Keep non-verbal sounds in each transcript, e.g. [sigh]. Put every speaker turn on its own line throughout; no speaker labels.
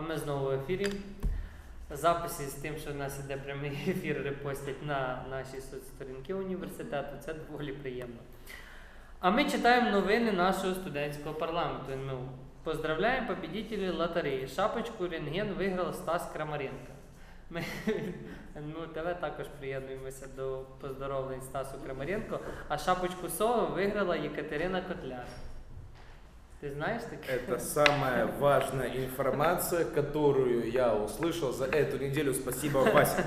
А ми знову в ефірі. Записи з тим, що в нас іде прямий [laughs] ефір, репостять на наші соцсторінки університету. Це доволі приємно. А ми читаємо новини нашого студентського парламенту НМУ. Поздравляємо победителей лотереї. Шапочку рентген виграв Стас Крамаренко. Ми [laughs] НМУ ТВ також приєднуємося до поздоровлень Стасу Крамаренко. А шапочку СОВ виграла Єкатерина Котляр. Ти знаєш таке?
Это самая важная информация, которую я услышал за эту неделю. Спасибо, [laughs] Вася.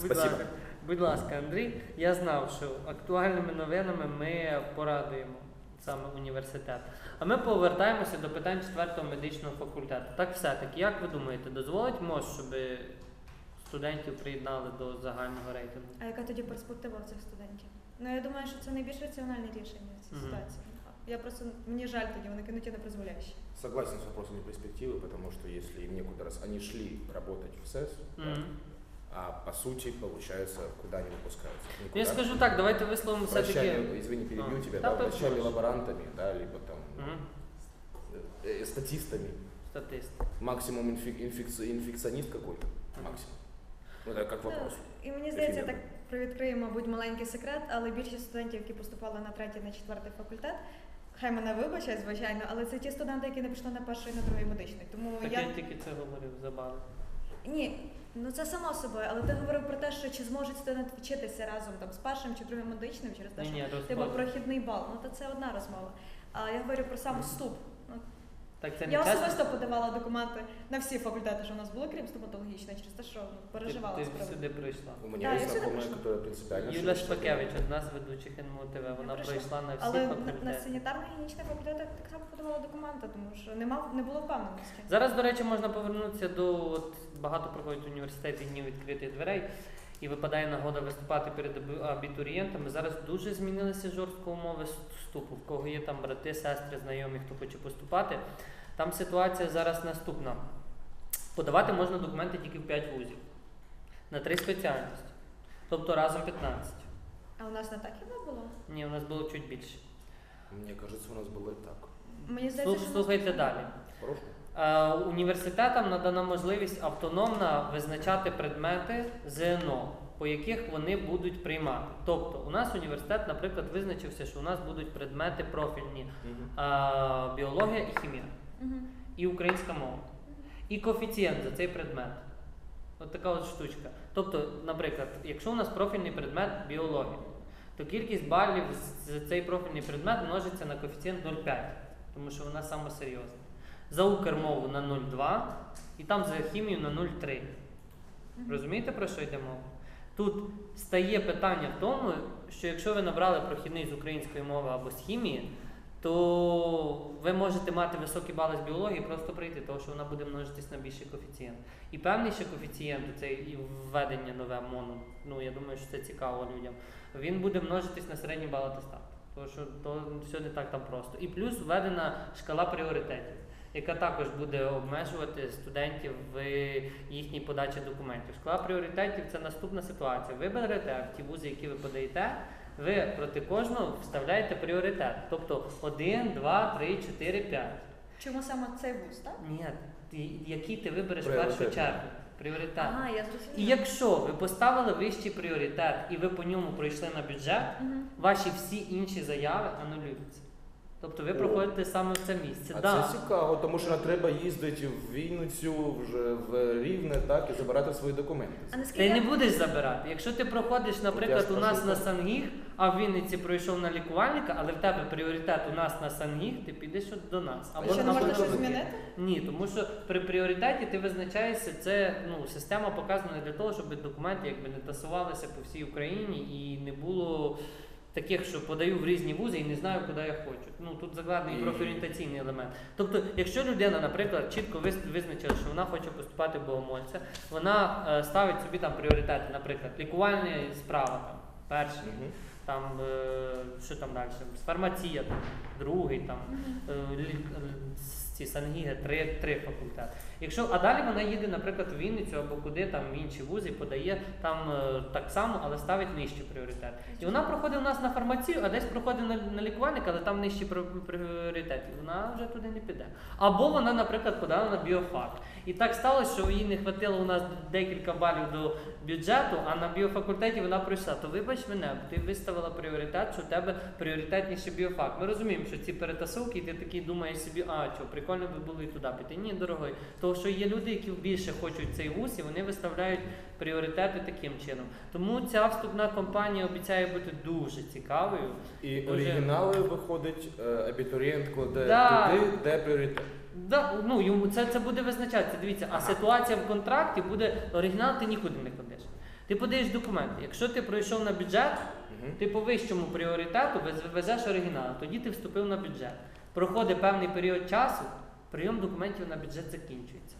Будь
Спасибо.
ласка, будь ласка, Андрій. Я знав, що актуальними новинами ми порадуємо саме університет. А ми повертаємося до питань 4 медичного факультету. Так все-таки, як ви думаєте, дозволить МОЗ, щоб студентів приєднали до загального рейтингу?
А яка тоді перспектива в цих студентів? Ну я думаю, що це найбільш раціональне рішення в цій
Мгм.
ситуації. Я просто мені жаль тоді, вони кинуті на призволяще.
Согласен с вопросом перспективы, потому что если им некуда раз они шли работать в СЭС, да,
Мгм.
а по сути, получается, куда они выпускаются?
Ну,
Никуда.
Я скажу так, давайте висловимо все-таки.
Врачами, извини, перебью
А.
тебя,
Да,
да,
да,
врачами,
слушай.
лаборантами, да, либо там
Мгм.
э, статистами.
Статист.
Максимум инфек- инфекци- инфекционист какой-то. Максимум. Ну, это как вопрос.
Ну, і мені здається, так
Ефемерно.
привідкрию, мабуть, маленький секрет, але більшість студентів, які поступали на третій, на четвертий факультет, хай мене вибачать, звичайно, але це ті студенти, які не пішли на перший і на другий медичний. Тому
Так
я
я тільки це говорив забавно.
ні, ну це само собою, але ти говорив про те, що чи зможуть студенти вчитися разом там з першим чи другим медичним через те,
Ні,
що
ні,
був
розподіл.
прохідний бал. Ну то це одна розмова. А я говорю про сам вступ. Ну,
Так це не
я
чесно?
особисто подавала документи на всі факультети, що у нас були, крім стоматологічної, через те, що ну, переживала
Ти, ти
приводу.
сюди прийшла.
У меня
Да,
есть
я всегда
знакомая,
пришла.
которая принципиально...
Юля
считает, что-
Шпакевич, одна з ведучих НМУ ТВ, вона
прийшла.
пройшла на всі
Але на, на
факультети.
санітарно-гігієнічний факультет я так само подавала документи, тому що не мав не було впевненості.
Зараз, до речі, можна повернутися до от, багато проходять в університеті днів відкритих дверей. І випадає нагода виступати перед абітурієнтами. Зараз дуже змінилися жорстко умови с- вступу. В кого є там брати, сестри, знайомі, хто хоче поступати. Там ситуація зараз наступна. Подавати можна документи тільки в 5 вузів на 3 спеціальності. Тобто разом 15.
А у нас не так хіба було?
Ні, у нас було чуть більше.
Мне кажется, у нас было и так.
Мені здається,
Слух,
що
слухайте далі.
Хорошо?
Е, Університетам надана можливість автономно визначати предмети ЗНО, по яких вони будуть приймати. Тобто, у нас університет, наприклад, визначився, що у нас будуть предмети профільні е, біологія і хімія, І українська мова, і коефіцієнт за цей предмет. От така от штучка. Тобто, наприклад, якщо у нас профільний предмет біологія, то кількість балів за цей профільний предмет множиться на коефіцієнт 0,5, тому що вона саме серйозна. За укрмову на 0,2 і там за хімію на 0,3. Розумієте, про що йде мова? Тут стає питання в тому, що якщо ви набрали прохідний з української мови або з хімії, то ви можете мати високі бали з біології, просто прийти, тому що вона буде множитись на більший коефіцієнт. І певний ще коефіцієнт, це і введення нове моно, ну я думаю, що це цікаво людям. Він буде множитись на середні бали атестату. Тому що то все не так там просто. І плюс введена шкала пріоритетів, яка також буде обмежувати студентів в їхній подачі документів. Шкала пріоритетів це наступна ситуація. Ви берете в ті вузи, які ви подаєте, ви проти кожного вставляєте пріоритет. Тобто 1, 2, 3, 4, 5.
Чому саме цей вуз, так?
Ні, ти- який ти вибереш в першу чергу. Пріоритет.
Ага, я зрозуміла.
І якщо ви поставили вищий пріоритет і ви по ньому пройшли на бюджет,
Мгм.
ваші всі інші заяви анулюються. Тобто ви
О.
проходите саме в це місце.
А
Да.
це цікаво, тому що не треба їздити в Вінницю, вже в Рівне, так, і забирати свої документи.
А
Ти не будеш забирати. Якщо ти проходиш, наприклад, у нас на. Сангіг, а в Вінниці пройшов на лікувальника, але в тебе пріоритет у нас на Сангіг, ти підеш до нас.
А що не можна щось змінити?
Ні, тому що при пріоритеті ти визначаєшся, це ну, система показана для того, щоб документи якби не тасувалися по всій Україні і не було таких, що подаю в різні вузи і не знаю, куди я хочу. Ну тут закладений
І-
профорієнтаційний елемент. Тобто, якщо людина, наприклад, чітко виз- визначила, що вона хоче поступати в богомольця, вона е, ставить собі там пріоритети, наприклад, лікувальні справа там перший,
Мгм.
там е, що там далі, фармація, там, другий там. Е, лі- е, ці Сангіги, три, три факультети. Якщо, а далі вона їде, наприклад, в Вінницю або куди там в інші вузи, подає там е, так само, але ставить нижчий пріоритет. І вона проходить у нас на фармацію, а десь проходить на, на лікувальник, але там нижчий пр- пріоритет. І вона вже туди не піде. Або вона, наприклад, подала на біофак. І так сталося, що їй не хватило у нас декілька балів до бюджету, а на біофакультеті вона пройшла. То вибач мене, ти виставила пріоритет, що в тебе пріоритетніше біофак. Ми розуміємо, що ці перетасовки, і ти такий думаєш собі, а що, прикольно би було і туди піти. Ні, дорогой. Тому що є люди, які більше хочуть цей вуз, і вони виставляють пріоритети таким чином. Тому ця вступна кампанія обіцяє бути дуже цікавою.
І
Дуже-
оригінали виходить, е, абітурієнт кладе
Да.
туди, де пріоритет.
Да, ну йому це, це буде визначатися. Дивіться, а ситуація в контракті буде оригінал, ти нікуди не ходиш. Ти подаєш документи. Якщо ти пройшов на бюджет, ти по вищому пріоритету везеш оригінал, тоді ти вступив на бюджет. Проходить певний період часу, прийом документів на бюджет закінчується.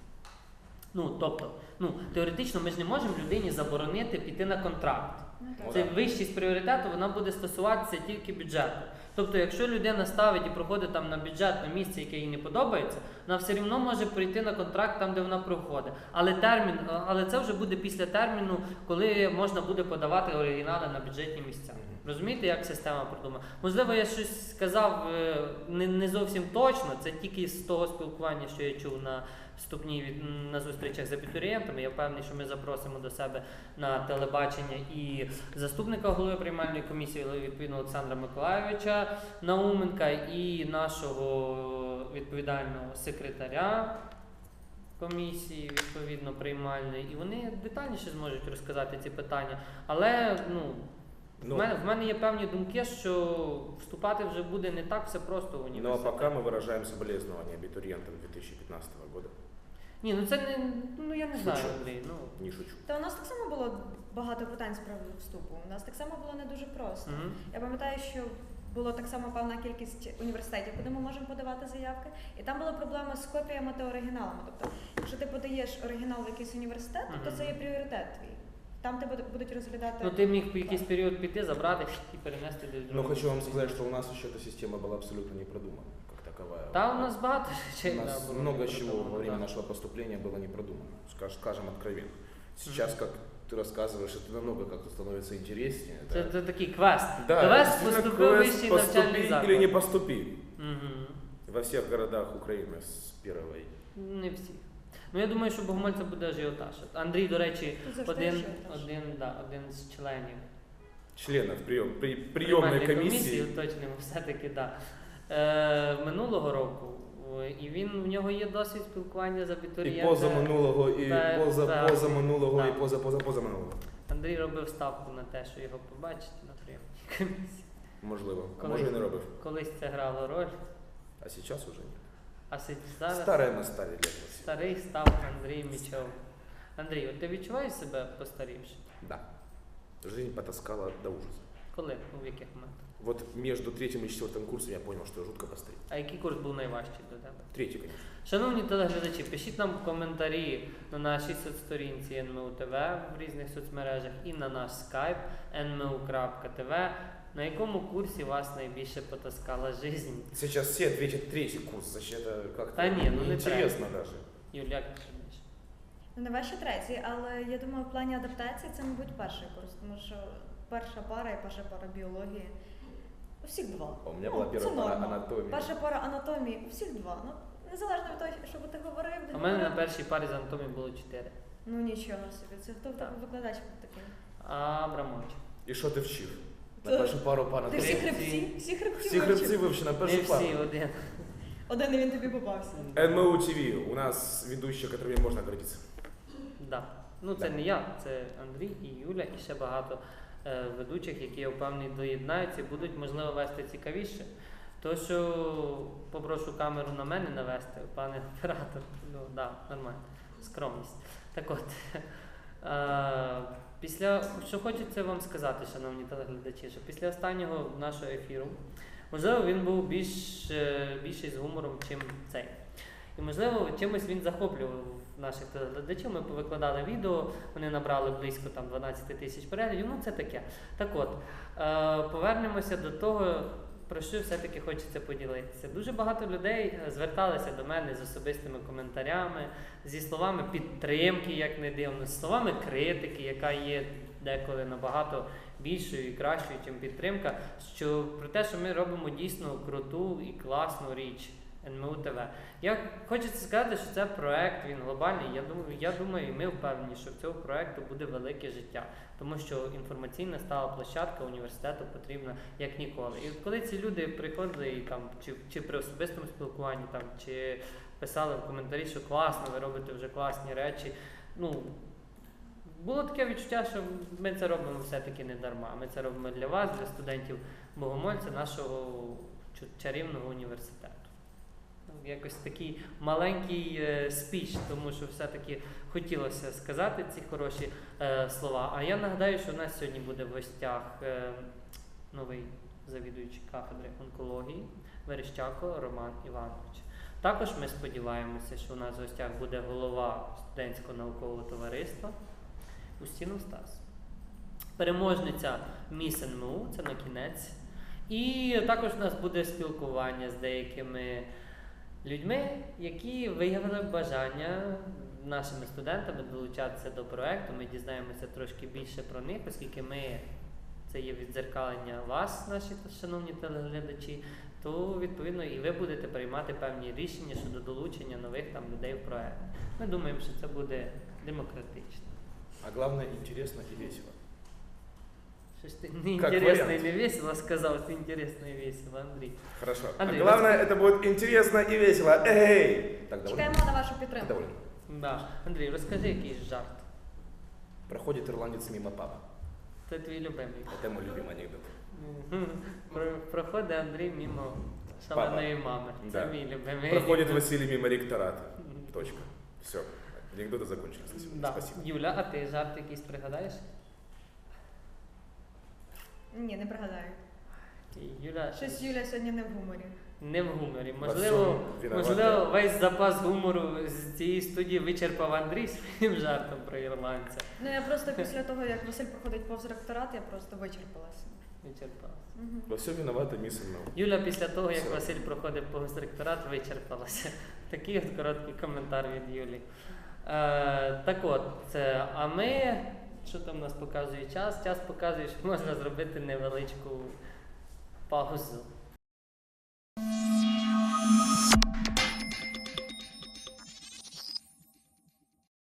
Ну, тобто, ну, теоретично ми ж не можемо людині заборонити піти на контракт.
Ну.
Це вищість пріоритету, вона буде стосуватися тільки бюджету. Тобто, якщо людина ставить і проходить там на бюджетне місце, яке їй не подобається, вона все одно може прийти на контракт там, де вона проходить. Але термін, але це вже буде після терміну, коли можна буде подавати оригінали на бюджетні місця. Розумієте, як система продумана? Можливо, я щось сказав е, не, не зовсім точно. Це тільки з того спілкування, що я чув на вступній від на зустрічах з абітурієнтами. Я впевнений, що ми запросимо до себе на телебачення і заступника голови приймальної комісії, відповідно Олександра Миколайовича Науменка, і нашого відповідального секретаря комісії, відповідно приймальної, і вони детальніше зможуть розказати ці питання. Але ну.
Ну,
в, мене, в мене є певні думки, що вступати вже буде не так все просто в
ну а
університет.
пока мы выражаем соболезнования абитуриентам 2015 года.
Ні, ну це не ну я не знаю. Андрій. Ну
Не шучу.
Та у нас так само було багато питань з приводу вступу. У нас так само було не дуже просто.
угу.
Я пам'ятаю, що було так само певна кількість університетів, куди ми можемо подавати заявки, і там була проблема з копіями та оригіналами. Тобто, якщо ти подаєш оригінал в якийсь університет, то це є пріоритет твій. Там тебе будуть розглядати.
ну ти міг по якийсь період піти, забрати і перенести до другого.
хочу вам сказать, что у нас еще эта система была абсолютно не продумана, как таковая.
Та у нас багато
У
речей.
нас [laughs]
да, було
много
не
чего
продумано,
во время
да.
нашего поступления было не продумано, скаж- скажем откровенно. Сейчас, как ты рассказываешь, это намного как-то становится интереснее.
Це,
да.
це такий квест.
Да,
Квест
действительно,
поступив
квест
вищий
поступи
навчальний заклад.
или не поступи.
Угу.
Во всех городах Украины с первой.
Не всі. Ну я думаю, що Богомольця буде ажіотаж. Андрій, до речі,
Тут завжди
один,
ажіотаж.
один, да, один з членів
Членов прием, при, приемной
приймальної
комиссии.
уточнимо, все-таки да. Е, минулого року. І він в нього є досвід спілкування з
І
абітурієнтами.
позаминулого, і
Та-
поза,
та.
позаминулого,
Да.
і поза, поза, позаминулого.
Андрій робив ставку на те, що його побачить на прийомній комісії.
Можливо. А може і не робив.
Колись це грало роль,
А зараз уже ні.
а зараз
Старе на старі для вас.
старий став Андрій Мічов. Андрій, от ти відчуваєш себе постарівши?
Да. Жизнь потаскала до ужаса.
Коли? В яких моментах?
Вот между третьим и четвертым курсом я понял, что я жутко постарел.
А який курс був найважчий для тебе?
Третий, конечно.
Шановні телеглядачі, пишіть нам коментарі на нашій соцсторінці НМУ ТВ в різних соцмережах і на наш скайп nmu.tv, на якому курсі вас найбільше потаскала жизнь.
Сейчас все ответят третий курс, значит это как-то
Да не, ну не
интересно даже.
Юля, як ти думаєш?
Ну, не ваші третій, але я думаю, в плані адаптації це, мабуть, перший курс, тому що перша пара і перша пара біології. У всіх два.
У меня
Ну,
была первая
це
пара
норма.
анатомии.
Перша пара анатомії, у всіх два. Ну, незалежно від того, що би ти говорив,
У
не
мене на
говорив.
першій парі з анатомії було 4.
Ну нічого собі. Це хто в тебе
Так.
викладач був такий?
А Абрамович.
И что ты вчив? На
Та-
першу пару по
Ти
анатомії.
всі
Хребці.
хребці, всі хребці
Всі
вивчив.
хребці вивчені на
Не
першу пару.
всі один.
Один і він тобі попався.
НМУ ТВ. У нас ведущие, которыми можно гордиться.
Да. Ну це
Да.
не я, це Андрій і Юля, і ще багато е, ведучих, які я впевнений доєднаються будуть можливо вести цікавіше. То що попрошу камеру на мене навести, пане оператор. Ну да, нормально. Скромність. Так от. Е, після що хочеться вам сказати, шановні телеглядачі, що після останнього нашого ефіру, можливо, він був більш, е, більший з гумором, чим цей. І можливо, чимось він захоплював наших телеглядачів. Ми повикладали відео, вони набрали близько там 12 тисяч переглядів. Ну це таке. Так от, е, повернемося до того, про що все-таки хочеться поділитися. Дуже багато людей е, зверталися до мене з особистими коментарями, зі словами підтримки, як не дивно, з словами критики, яка є деколи набагато більшою і кращою, ніж підтримка. Що про те, що ми робимо дійсно круту і класну річ. НМУ ТВ. Я хочеться сказати, що це проект, він глобальний. Я думаю, я думаю, і ми впевнені, що в цього проекту буде велике життя, тому що інформаційна стала площадка університету потрібна як ніколи. І коли ці люди приходили і там, чи, чи при особистому спілкуванні, там, чи писали в коментарі, що класно, ви робите вже класні речі. Ну, було таке відчуття, що ми це робимо все-таки не дарма. Ми це робимо для вас, для студентів Богомольця, нашого чарівного університету. Якось такий маленький е, спіч, тому що все-таки хотілося сказати ці хороші е, слова. А я нагадаю, що у нас сьогодні буде в гостях е, новий завідуючий кафедри онкології Верещако Роман Іванович. Також ми сподіваємося, що у нас в гостях буде голова студентського наукового товариства Устінов Стас. Переможниця Міс НМУ, це на кінець. І також у нас буде спілкування з деякими людьми, які виявили бажання нашими студентами долучатися до проекту. Ми дізнаємося трошки більше про них, оскільки ми це є віддзеркалення вас, наші шановні телеглядачі, то відповідно і ви будете приймати певні рішення щодо долучення нових там людей в проект. Ми думаємо, що це буде демократично.
А главное, интересно и весело.
Щось ти [laughs] не
Як
інтересно і
варіант.
не весело сказав, ти інтересно і весело, Андрій.
Хорошо.
Андрей,
а главное, это будет интересно и весело. Эй! Так, доволен?
Чекаємо на вашу підтримку.
Доволен.
Да. Андрій, розкажи якийсь жарт.
Проходит ирландец мимо папа.
Це твій любимий.
Это мой любимый анекдот.
Мгм. Про- Проходить Андрій мимо шаленої мами. Це
Да.
мій любимий.
Проходит
анекдот.
Василий мимо ректората.
Мгм.
Точка. Все. Анекдоты закончились на сегодня.
Да.
Спасибо.
Юля, а ти жарт якийсь пригадаєш?
Ні, не пригадаю.
Юля
Щось Юля сьогодні не в гуморі.
не в гуморі. Можливо,
всьому виновата.
можливо, весь запас гумору з цієї студії вичерпав Андрій своїм жартом про ірландця.
Ну я просто після того, як Василь проходить повз ректорат, я просто вичерпалася.
Вичерпав.
Мгм.
Во всем виновата НМУ.
Юля після того, як
Все.
Василь проходив повз ректорат, вичерпалася. Такий от короткий коментар від Юлі. Е, так от, це, а ми, що там нас показує час? Час показує, що можна зробити невеличку паузу.